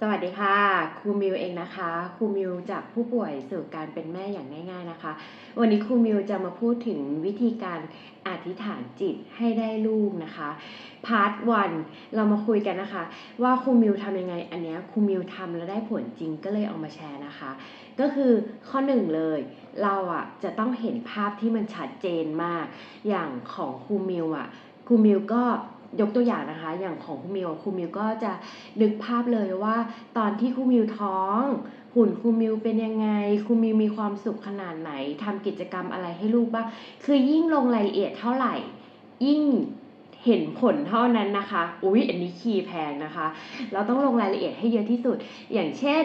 สวัสดีค่ะครูมิวเองนะคะครูมิวจากผู้ป่วยสู่การเป็นแม่อย่างง่าย ๆนะคะ วันนี้ครูมิวจะมาพูดถึงวิธีการอธิษฐานจิตให้ได้ลูกนะคะพาร์ทวันเรามาคุยกันนะคะ ว่าครูมิวทำยังไง อันเนี้ยครูมิวทำแล้วได้ผลจริงก็เลยเอามาแชร์นะคะ ก็คือข้อหนึ่งเลย เราอะจะต้องเห็นภาพที่มันชัดเจนมาก อย่างของครูมิวอะครูมิวก็ ยกตัวอย่างนะคะ อย่างของครูมิวครูมิวก็จะนึกภาพเลยว่า ตอนที่ครูมิวท้องหุ่นครูมิวเป็นยังไงครูมิวมีความสุขขนาดไหนทำกิจกรรมอะไรให้ลูกบ้าง คือยิ่งลงรายละเอียดเท่าไหร่ ยิ่งเห็นผลเท่านั้นนะคะ อุ๊ย อันนี้คีย์แพงนะคะ เราต้องลงรายละเอียดให้เยอะที่สุด อย่างเช่น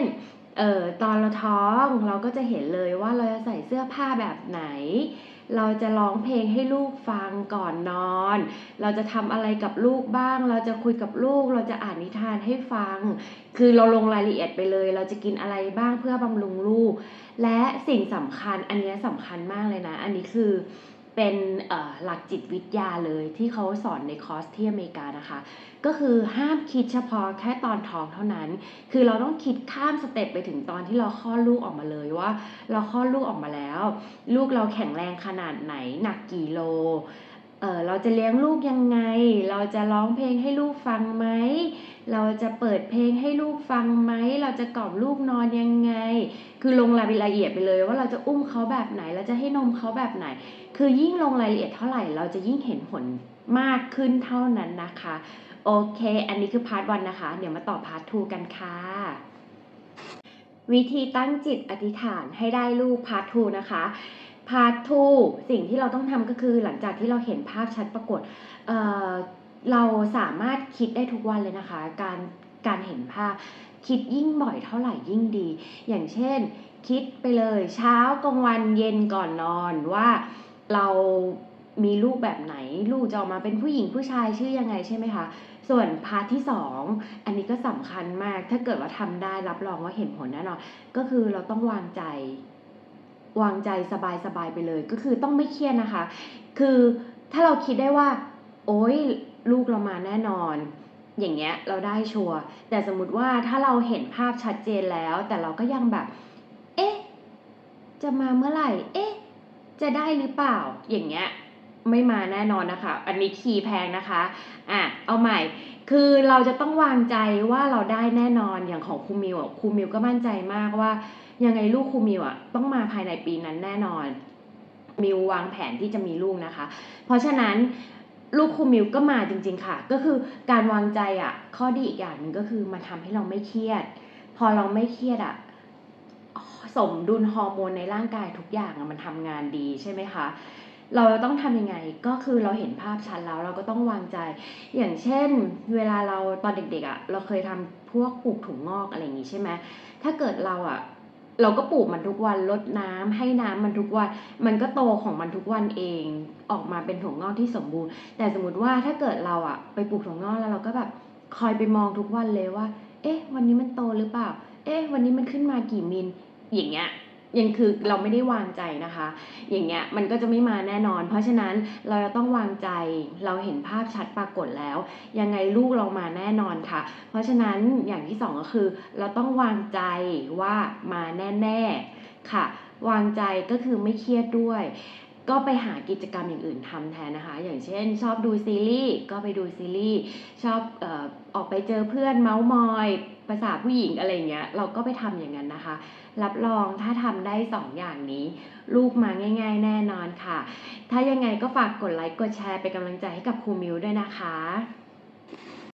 เอ่อ ตอนเราท้องเราก็จะเห็นเลยว่าเราจะใส่เสื้อผ้าแบบไหน เราจะร้องเพลงให้ลูกฟังก่อนนอน เราจะทำอะไรกับลูกบ้าง เราจะคุยกับลูก เราจะอ่านนิทานให้ฟัง คือเราลงรายละเอียดไปเลย เราจะกินอะไรบ้างเพื่อบำรุงลูก และสิ่งสำคัญอันนี้สำคัญมากเลยนะ อันนี้คือ เป็นหลักจิตวิทยาเลยที่เขาสอนในคอร์สที่อเมริกานะคะ ก็คือห้ามคิดเฉพาะแค่ตอนท้องเท่านั้น คือเราต้องคิดข้ามสเต็ปไปถึงตอนที่เราคลอดลูกออกมาเลยว่า เราคลอดลูกออกมาแล้ว ลูกเราแข็งแรงขนาดไหนหนักกี่โลเเราจะเลี้ยงลูกยังไง เราจะร้องเพลงให้ลูกฟังไหม เราจะเปิดเพลงให้ลูกฟังไหม เราจะกล่อมลูกนอนยังไง คือลงรายละเอียดไปเลย ว่าเราจะอุ้มเขาแบบไหน เราจะให้นมเขาแบบไหน คือยิ่งลงรายละเอียดเท่าไหร่ เราจะยิ่งเห็นผลมากขึ้นเท่านั้นนะคะ โอเค อันนี้คือพาร์ทวันนะคะ เดี๋ยวมาต่อพาร์ททูกันค่ะวิธีตั้งจิตอธิษฐานให้ได้ลูกพาร์ททูนะคะ พาร์ททูสิ่งที่เราต้องทำก็คือหลังจากที่เราเห็นภาพชัดปรากฏ เราสามารถคิดได้ทุกวันเลยนะคะ การการเห็นภาพ คิดยิ่งบ่อยเท่าไหร่ยิ่งดี อย่างเช่น คิดไปเลยเช้ากลางวันเย็นก่อนนอนว่าเรามีลูกแบบไหน ลูกจะออกมาเป็นผู้หญิงผู้ชายชื่อยังไงใช่ไหมคะ ส่วนพาร์ทที่สองอันนี้ก็สำคัญมาก ถ้าเกิดว่าทำได้รับรองว่าเห็นผลแน่นอน ก็คือเราต้องวางใจ วางใจสบายๆไปเลย ก็คือต้องไม่เครียดนะคะ คือถ้าเราคิดได้ว่า โอ๊ย ลูกเรามาแน่นอน อย่างเงี้ยเราได้ชัวร์แต่สมมติว่าถ้าเราเห็นภาพชัดเจนแล้ว แต่เราก็ยังแบบ เอ๊ะ จะมาเมื่อไหร่ เอ๊ะ จะได้หรือเปล่า อย่างเงี้ยไม่มาแน่นอนนะคะ อันนี้คีย์แพงนะคะ อะ เอาใหม่ คือเราจะต้องวางใจว่าเราได้แน่นอน อย่างของครูมิวอะ ครูมิวก็มั่นใจมากว่า ยังไงลูกครูมิวอะ ต้องมาภายในปีนั้นแน่นอน มิววางแผนที่จะมีลูกนะคะ เพราะฉะนั้น ลูกครูมิวก็มาจริง ๆ ค่ะ ก็คือการวางใจอะ ข้อดีอีกอย่างหนึ่งก็คือมาทำให้เราไม่เครียด พอเราไม่เครียดอะสมดุลฮอร์โมนในร่างกายทุกอย่างมันทำงานดีใช่ไหมคะ เราต้องทำยังไงก็คือเราเห็นภาพชัดแล้วเราก็ต้องวางใจ อย่างเช่น เวลาเราตอนเด็กๆอะ่ะเราเคยทำพวกปลูกถุงงอกอะไรอย่างงี้ใช่ไหมถ้าเกิดเราอะ่ะ เราก็ปลูกมันทุกวันลดน้ำให้น้ำมันทุกวัน มันก็โตของมันทุกวันเองออกมาเป็นถั่วงอกที่สมบูรณ์ แต่สมมติว่าถ้าเกิดเราอะไปปลูกถั่วงอกแล้วเราก็แบบคอยไปมองทุกวันเลยว่า เอ๊ะ วันนี้มันโตหรือเปล่า เอ๊ะ วันนี้มันขึ้นมากี่มิลอย่างเงี้ย ยังคือเราไม่ได้วางใจนะคะ อย่างเงี้ยมันก็จะไม่มาแน่นอน เพราะฉะนั้นเราจะต้องวางใจเราเห็นภาพชัดปรากฏแล้ว ยังไงลูกเรามาแน่นอนค่ะ เพราะฉะนั้นอย่างที่สองก็คือ เราต้องวางใจว่ามาแน่ ๆค่ะ วางใจก็คือไม่เครียดด้วย ก็ไปหากิจกรรมอย่างอื่นทำแทนนะคะ อย่างเช่น ชอบดูซีรีส์ก็ไปดูซีรีส์ชอบอออกไปเจอเพื่อนเมาส์มอยภาษาผู้หญิงอะไรเงี้ยเราก็ไปทำอย่างนั้นนะคะ รับรองถ้าทำได้สองอย่างนี้ ลูกมาง่าย ๆ แน่นอนค่ะ ถ้ายังไงก็ฝากกดไลค์กดแชร์เป็นกำลังใจให้กับครูมิวด้วยนะคะ